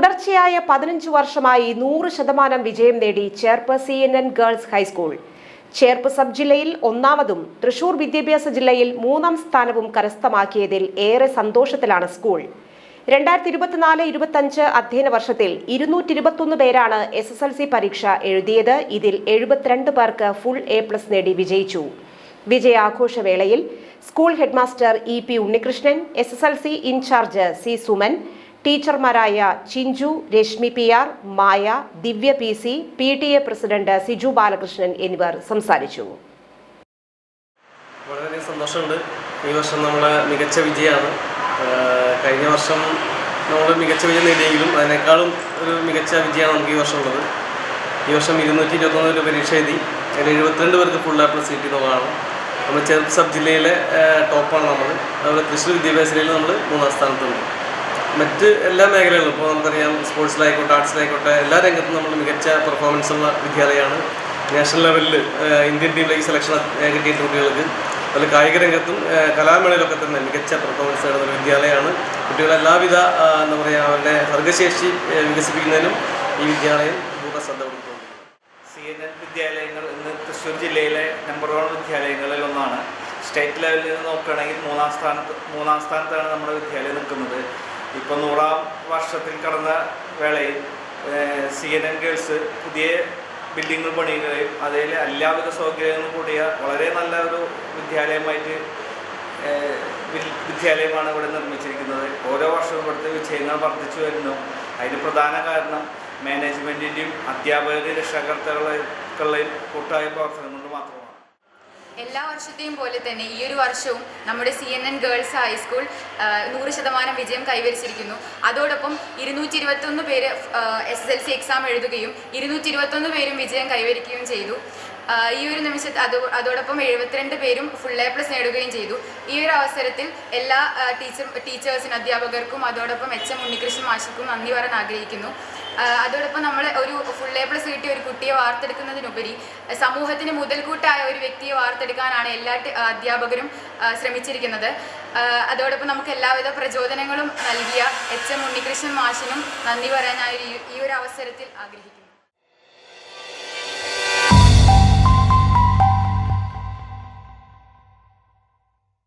തുടർച്ചയായ പതിനഞ്ച് വർഷമായി നൂറ് ശതമാനം വിജയം നേടി Cherpu C N N girls high school. Cherpu sub ജില്ലയിൽ ഒന്നാമതും തൃശൂർ വിദ്യാഭ്യാസ ജില്ലയിൽ മൂന്നാം സ്ഥാനവും കരസ്ഥമാക്കിയതിൽ ഏറെ സന്തോഷത്തിലാണ് സ്കൂൾ. രണ്ടായിരത്തി ഇരുപത്തിനാല് ഇരുപത്തഞ്ച് അധ്യയന വർഷത്തിൽ ഇരുന്നൂറ്റി ഇരുപത്തൊന്ന് പേരാണ് എസ് എസ് എൽ സി പരീക്ഷ എഴുതിയത്. ഇതിൽ എഴുപത്തിരണ്ട് പേർക്ക് ഫുൾ എ പ്ലസ് നേടി വിജയിച്ചു. വിജയാഘോഷവേളയിൽ school headmaster E P Unnikrishnan S S L C in charge C Suman ടീച്ചർമാരായ Chinchu Reshmi P R Maya Divya P C P T A president Siju Balakrishnan എന്നിവർ സംസാരിച്ചു. വളരെയധികം സന്തോഷമുണ്ട്. ഈ വർഷം മികച്ച വിജയമാണ്. കഴിഞ്ഞ വർഷം നമ്മൾ മികച്ച വിജയം നേടിയെങ്കിലും അതിനേക്കാളും ഒരു മികച്ച വിജയമാണ് നമുക്ക് ഈ വർഷം ഉള്ളത്. ഈ വർഷം ഇരുന്നൂറ്റി ഇരുപത്തൊന്ന് രൂപ പരീക്ഷ എഴുതി. അതിൽ എഴുപത്തിരണ്ട് പേർക്ക് ഫുൾ എ പ്ലസ് കിട്ടിയതാണ് നമ്മൾ ചെറുപ്പ് സബ് ജില്ലയിലെ ടോപ്പാണ് നമ്മൾ അതുപോലെ തൃശ്ശൂർ വിദ്യാഭ്യാസ ജില്ലയിൽ നമ്മൾ മൂന്നാം സ്ഥാനത്തുണ്ട്. മറ്റ് എല്ലാ മേഖലകളിലും ഇപ്പോൾ നമുക്കറിയാം സ്പോർട്സിലായിക്കോട്ടെ ആർട്സിലായിക്കോട്ടെ എല്ലാ രംഗത്തും നമ്മൾ മികച്ച പെർഫോമൻസ് ഉള്ള വിദ്യാലയമാണ്. നാഷണൽ ലെവലിൽ ഇന്ത്യൻ ടീമിലേക്ക് സെലക്ഷൻ കിട്ടിയിട്ട് കുട്ടികൾക്ക്. അതുപോലെ കായിക രംഗത്തും കലാമേളയിലൊക്കെ തന്നെ മികച്ച പെർഫോമൻസ് നേടുന്ന ഒരു വിദ്യാലയമാണ്. കുട്ടികളെ എല്ലാവിധ എന്താ പറയുക അവരുടെ വർഗശേഷി വികസിപ്പിക്കുന്നതിനും ഈ വിദ്യാലയം പൂർണ ശ്രദ്ധ കൊടുക്കുന്നുണ്ട് സി എൻ എൻ വിദ്യാലയങ്ങൾ ഇന്ന് തൃശ്ശൂർ ജില്ലയിലെ നമ്പർ വൺ വിദ്യാലയങ്ങളിൽ ഒന്നാണ്. സ്റ്റേറ്റ് ലെവലിൽ നിന്ന് നോക്കുകയാണെങ്കിൽ മൂന്നാം സ്ഥാനത്ത് മൂന്നാം സ്ഥാനത്താണ് നമ്മുടെ വിദ്യാലയം നിൽക്കുന്നത്. ഇപ്പോൾ നൂറാം വർഷത്തിൽ കടന്ന വേളയിൽ സി എൻ എൻ ഗേൾസ് പുതിയ ബിൽഡിങ്ങുകൾ പണിയുകയും അതിൽ എല്ലാവിധ സൗകര്യങ്ങളും കൂടിയ വളരെ നല്ല ഒരു വിദ്യാലയമായിട്ട് വിദ്യാലയമാണ് ഇവിടെ നിർമ്മിച്ചിരിക്കുന്നത്. ഓരോ വർഷവും ഇവിടുത്തെ വിജയങ്ങൾ വർദ്ധിച്ചു വരുന്നു. അതിന് പ്രധാന കാരണം മാനേജ്മെന്റിന്റെയും അധ്യാപകരുടെയും രക്ഷാകർത്താക്കളെയും കൂട്ടായ പ്രവർത്തനം കൊണ്ട് മാത്രമാണ്. എല്ലാ വർഷത്തെയും പോലെ തന്നെ ഈ ഒരു വർഷവും നമ്മുടെ C N N girls high school നൂറ് ശതമാനം വിജയം കൈവരിച്ചിരിക്കുന്നു. അതോടൊപ്പം ഇരുന്നൂറ്റി ഇരുപത്തൊന്ന് പേര് S S L C exam എഴുതുകയും ഇരുന്നൂറ്റി ഇരുപത്തൊന്ന് പേരും വിജയം കൈവരിക്കുകയും ചെയ്തു. ഈ ഒരു നിമിഷത്ത് അത് അതോടൊപ്പം എഴുപത്തിരണ്ട് പേരും ഫുൾ എ പ്ലസ് നേടുകയും ചെയ്തു. ഈ ഒരു അവസരത്തിൽ എല്ലാ ടീച്ചർ ടീച്ചേഴ്സിനും അധ്യാപകർക്കും അതോടൊപ്പം എച്ച് എം ഉണ്ണികൃഷ്ണൻ മാഷിക്കും നന്ദി പറയാൻ ആഗ്രഹിക്കുന്നു. അതോടൊപ്പം നമ്മൾ ഒരു ഫുൾ എ പ്ലസ് കിട്ടിയ ഒരു കുട്ടിയെ വാർത്തെടുക്കുന്നതിനുപരി സമൂഹത്തിന് മുതൽക്കൂട്ടായ ഒരു വ്യക്തിയെ വാർത്തെടുക്കാനാണ് എല്ലാ അധ്യാപകരും ശ്രമിച്ചിരിക്കുന്നത്. അതോടൊപ്പം നമുക്ക് എല്ലാവിധ പ്രചോദനങ്ങളും നൽകിയ എച്ച് എം ഉണ്ണികൃഷ്ണൻ മാഷിനും നന്ദി പറയാൻ ഞാൻ ഈ ഒരു അവസരത്തിൽ ആഗ്രഹിക്കുന്നു.